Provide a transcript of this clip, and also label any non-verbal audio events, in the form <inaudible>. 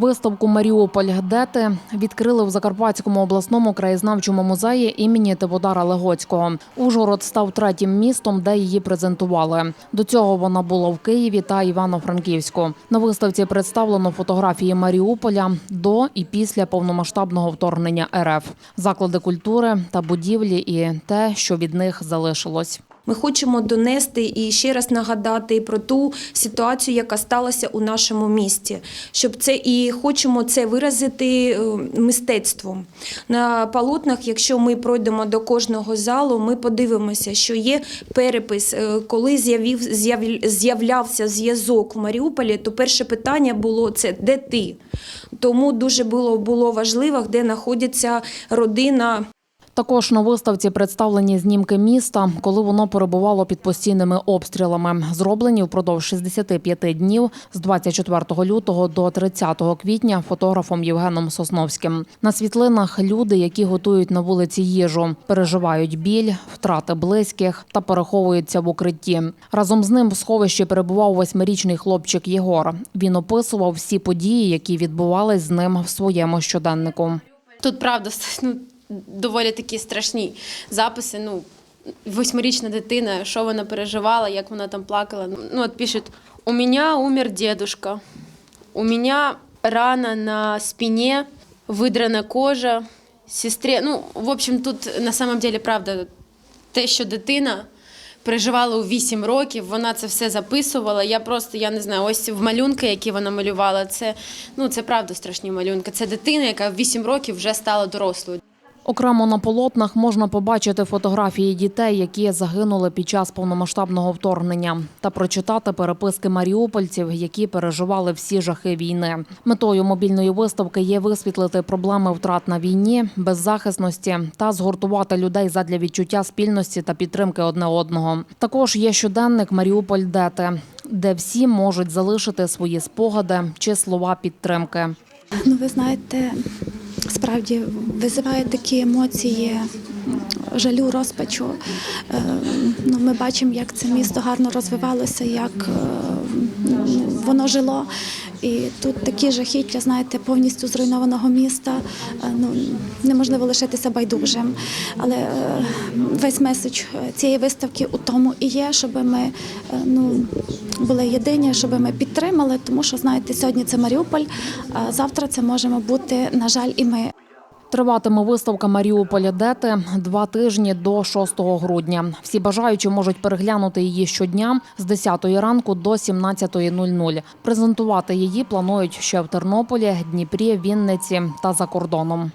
Виставку Маріуполь Дети відкрили в Закарпатському обласному краєзнавчому музеї імені Тиводара Легоцького. Ужгород став третім містом, де її презентували. До цього вона була в Києві та Івано-Франківську. На виставці представлено фотографії Маріуполя до і після повномасштабного вторгнення РФ, заклади культури та будівлі і те, що від них залишилось. Ми хочемо донести і ще раз нагадати про ту ситуацію, яка сталася у нашому місті, щоб це і хочемо це виразити е, мистецтвом. На полотнах, якщо ми пройдемо до кожного залу, ми подивимося, що є перепис, е, коли з'явів з'яв- з'являвся зв'язок в Маріуполі, то перше питання було це де ти? Тому дуже було, було важливо, де знаходиться родина Також на виставці представлені знімки міста, коли воно перебувало під постійними обстрілами, зроблені впродовж 65 днів з 24 лютого до 30 квітня фотографом Євгеном Сосновським. На світлинах люди, які готують на вулиці їжу, переживають біль, втрати близьких та переховуються в укритті. Разом з ним в сховищі перебував восьмирічний хлопчик Єгор. Він описував всі події, які відбувались з ним в своєму щоденнику. Тут правда <laughs> ну, доволі такі страшні записи. Ну, восьмирічна дитина, що вона переживала, як вона там плакала. Ну, от пишуть: у мене умер дедушка, у мене рана на спині, видрана кожа, сестрі. Ну, в общем, тут на самом деле правда те, що дитина. Переживала у 8 років, вона це все записувала. Я просто я не знаю, ось в малюнки, які вона малювала, це ну це правда страшні малюнки. Це дитина, яка в 8 років вже стала дорослою. Окремо на полотнах можна побачити фотографії дітей, які загинули під час повномасштабного вторгнення, та прочитати переписки маріупольців, які переживали всі жахи війни. Метою мобільної виставки є висвітлити проблеми втрат на війні, беззахисності та згуртувати людей задля відчуття спільності та підтримки одне одного. Також є щоденник Маріуполь Дети, де всі можуть залишити свої спогади чи слова підтримки. Ну, ви знаєте, справді визиває такі емоції жалю, розпачу. Е, Ну, ми бачимо, як це місто гарно розвивалося, як е, воно жило. І тут такі жахіття, знаєте, повністю зруйнованого міста. е, Ну, неможливо лишитися байдужим. Але весь меседж цієї виставки у тому і є, щоб ми ну, були єдині, щоб ми підтримали, тому що знаєте, сьогодні це Маріуполь, а завтра це можемо бути, на жаль, і ми. Триватиме виставка Маріуполя Дети два тижні до 6 грудня. Всі бажаючі можуть переглянути її щодня з 10 ранку до 17.00. Презентувати її планують ще в Тернополі, Дніпрі, Вінниці та за кордоном.